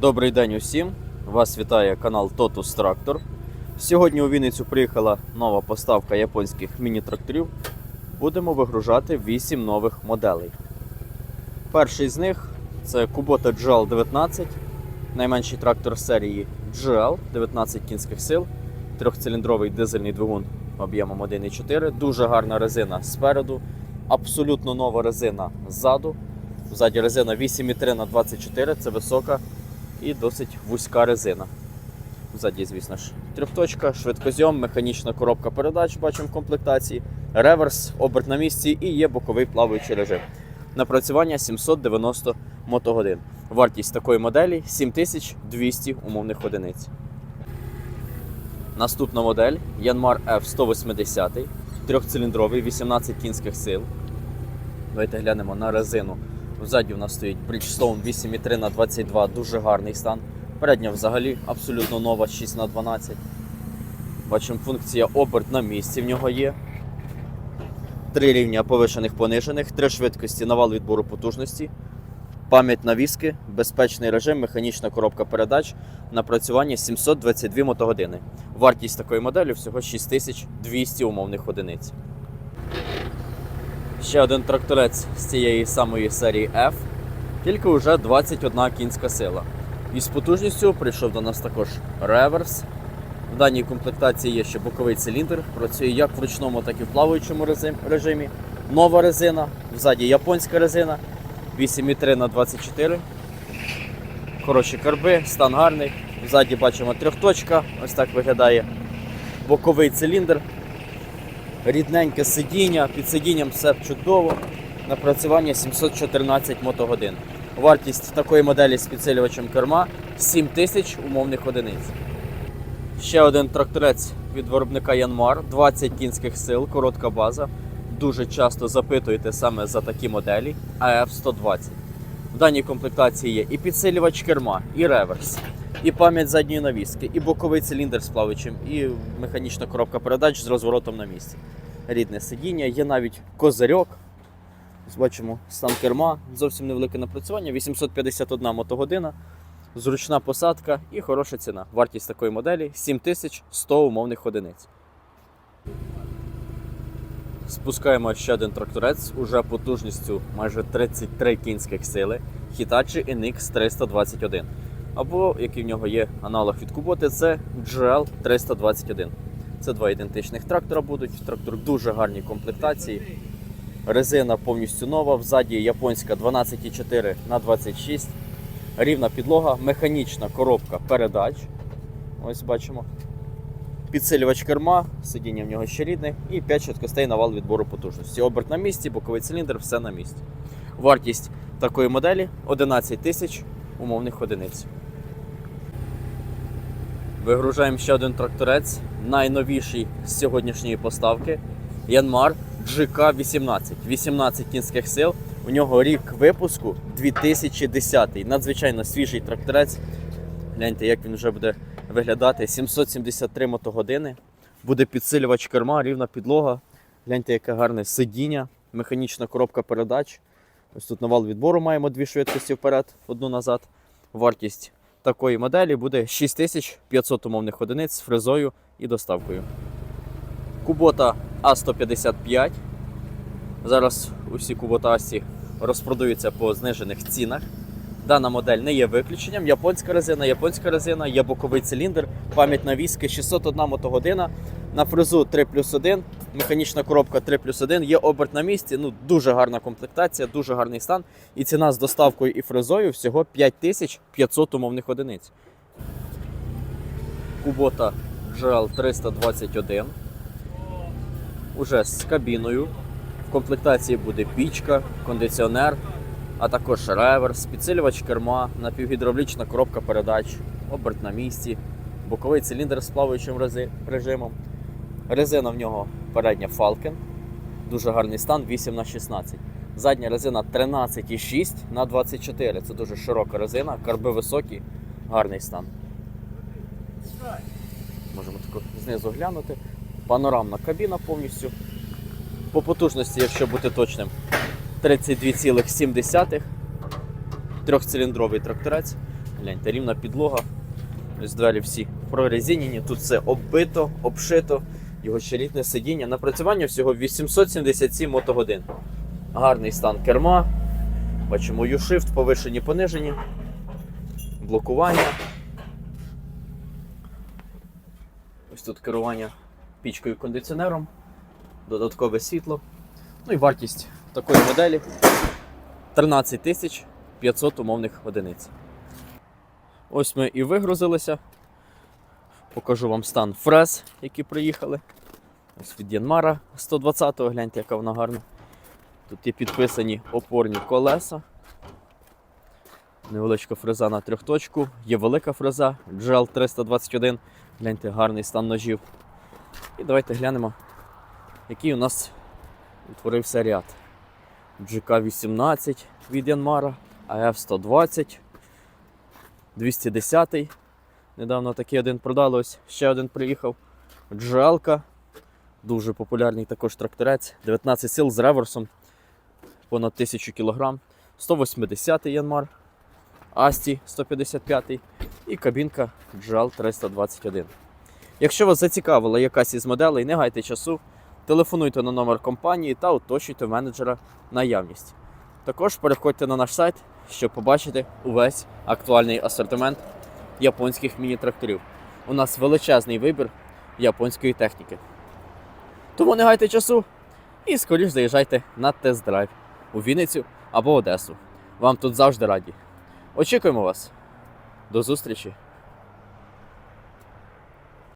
Добрий день усім! Вас вітає канал Totus Tractor. Сьогодні у Вінницю приїхала нова поставка японських міні-тракторів. Будемо вигружати 8 нових моделей. Перший з них це Kubota GL 19, найменший трактор серії GL 19 кінських сил, трьохциліндровий дизельний двигун об'ємом 1,4, дуже гарна резина спереду, абсолютно нова резина ззаду. Ззаді резина 8,3 на 24 це висока і досить вузька резина. Ззаді, звісно ж, трьохточка, швидкозйом, механічна коробка передач, бачимо в комплектації, реверс, оберт на місці і є боковий плаваючий режим. Напрацювання 790 мотогодин. Вартість такої моделі 7200 умовних одиниць. Наступна модель Yanmar F180, трьохциліндровий, 18 кінських сил. Давайте глянемо на резину. Ззаді у нас стоїть Bridgestone 8,3 на 22 дуже гарний стан. Передня взагалі абсолютно нова 6 на 12 Бачимо, функція оберт на місці в нього є. Три рівня повишених понижених, три швидкості навал відбору потужності, пам'ять навіски, безпечний режим, механічна коробка передач, напрацювання 722 мотогодини. Вартість такої моделі всього 6200 умовних одиниць. Ще один тракторець з цієї самої серії F, тільки вже 21 кінська сила. Із потужністю прийшов до нас також реверс. В даній комплектації є ще боковий циліндр, працює як в ручному, так і в плаваючому режимі. Нова резина, взаді японська резина 8,3 на 24 Хороші карби, стан гарний. Ззаді бачимо трьохточка, ось так виглядає боковий циліндр. Рідненьке сидіння, під сидінням все чудово. Напрацювання 714 мотогодин. Вартість такої моделі з підсилювачем керма 7 тисяч умовних одиниць. Ще один тракторець від виробника Yanmar, 20 кінських сил, коротка база. Дуже часто запитуєте саме за такі моделі AF120. В даній комплектації є і підсилювач керма, і реверс, і пам'ять задньої навіски, і боковий циліндр з плавичем, і механічна коробка передач з розворотом на місці. Рідне сидіння, є навіть козирьок. Бачимо стан керма, зовсім невелике напрацювання, 851 мотогодина, зручна посадка і хороша ціна. Вартість такої моделі 7100 умовних одиниць. Спускаємо ще один тракторець уже потужністю майже 33 кінських сили Hitachi NX 321. Або, який в нього є аналог від Куботи, це GL 321. Це два ідентичних трактора будуть. Трактор в дуже гарній комплектації. Резина повністю нова, взаді японська 12,4 на 26 рівна підлога, механічна коробка передач. Ось бачимо. Підсилювач керма, сидіння в нього ще рідне, і 5 швидкостей на вал відбору потужності. Оберт на місці, боковий циліндр, все на місці. Вартість такої моделі 11 тисяч умовних одиниць. Вигружаємо ще один тракторець, найновіший з сьогоднішньої поставки. Yanmar GK18, 18 кінських сил. У нього рік випуску 2010. Надзвичайно свіжий тракторець. Гляньте, як він вже буде виглядати. 773 мотогодини. Буде підсилювач керма, рівна підлога. Гляньте, яке гарне сидіння, механічна коробка передач. Ось тут навал відбору маємо дві швидкості вперед, одну назад. Вартість такої моделі буде 6500 умовних одиниць з фрезою і доставкою. Кубота А155. Зараз усі Кубота Асі розпродаються по знижених цінах. Дана модель не є виключенням. Японська резина, японська резина, є боковий циліндр, пам'ять навіски 601 мотогодина. На фрезу 3 плюс 1, механічна коробка 3 плюс 1, є оберт на місці. Ну, дуже гарна комплектація, дуже гарний стан. І ціна з доставкою і фрезою всього 5500 умовних одиниць. Кубота GL 321. Уже з кабіною. В комплектації буде пічка, кондиціонер, а також реверс, підсилювач керма, напівгідравлічна коробка передач, оберт на місці, боковий циліндр з плаваючим режимом. Резина в нього передня Falcon, дуже гарний стан 8 на 16 Задня резина 13,6 на 24 Це дуже широка резина, карби високі, гарний стан. Можемо тако знизу глянути. Панорамна кабіна повністю. По потужності, якщо бути точним, 32,7. Трьохциліндровий тракторець. Гляньте, рівна підлога. Ось двері всі прорезинені. Тут все оббито, обшито. Його щелітне сидіння. Напрацювання всього 877 мотогодин. Гарний стан керма. Бачимо U-Shift, повишені, понижені. Блокування. Ось тут керування пічкою кондиціонером. Додаткове світло. Ну і вартість такої моделі 13 500 умовних одиниць. Ось ми і вигрузилися. Покажу вам стан фрез, які приїхали. Ось від Янмара 120-го, гляньте, яка вона гарна. Тут є підписані опорні колеса. Невеличка фреза на трьохточку. Є велика фреза GL 321. Гляньте, гарний стан ножів. І давайте глянемо, який у нас утворився ряд. GK18 від Янмара, AF120, 210. Недавно такий один продали, ось ще один приїхав. GL, дуже популярний також тракторець, 19 сил з реверсом, понад 1000 кг, 180 Янмар, Асті 155 і кабінка GL 321. Якщо вас зацікавила якась із моделей, не гайте часу, телефонуйте на номер компанії та уточнюйте менеджера наявність. Також переходьте на наш сайт, щоб побачити увесь актуальний асортимент японських міні-тракторів. У нас величезний вибір японської техніки. Тому не гайте часу і скоріш заїжджайте на тест-драйв у Вінницю або Одесу. Вам тут завжди раді. Очікуємо вас. До зустрічі!